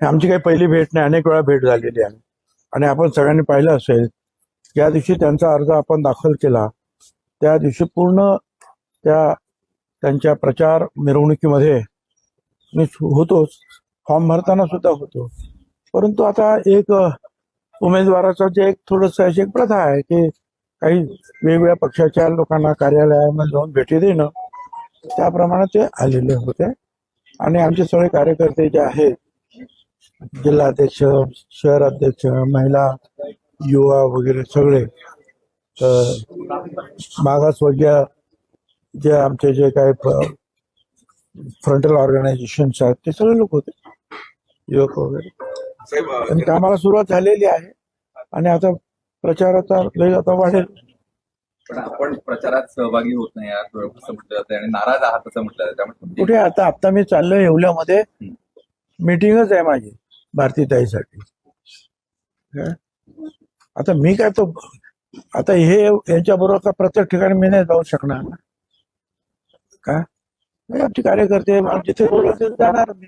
आमची काही पहिली भेट नाही अनेक वेळा भेट झालेली आहे. आणि आपण सगळ्यांनी पाहिलं असेल ज्या दिवशी त्यांचा अर्ज आपण दाखल केला त्या दिवशी पूर्ण त्या त्यांच्या प्रचार मिरवणुकीमध्ये मी होतोच फॉर्म भरताना सुद्धा होतो परंतु आता एक उमेदवाराचं जे एक थोडस अशी एक प्रथा आहे की काही वेगवेगळ्या पक्षाच्या लोकांना कार्यालयामध्ये जाऊन भेटी देणं त्याप्रमाणे ते आलेले होते. आणि आमचे सगळे कार्यकर्ते जे आहेत जिल्हाध्यक्ष शहर अध्यक्ष महिला युवा वगैरे सगळे. मागासवर्गीय जे आमचे जे काही फ्रंटल ऑर्गनायझेशन आहेत ते सगळे लोक होते. युवक वगैरे. आणि कामाला सुरुवात झालेली आहे. आणि आता प्रचाराचा वेग आता वाढेल. पण आपण प्रचारात सहभागी होत नाही यार असं म्हटलं जातं आणि नाराज आहात असं म्हटलं जातं कुठे आता आता मी चाललोय येवल्यामध्ये. मीटिंगच आहे माझी भारतीताईसाठी आता मी काय तो आता हे यांच्या बरोबर प्रत्येक ठिकाणी मी नाही जाऊ शकणार ना? का? आमचे कार्यकर्ते जिथे जाणार मी.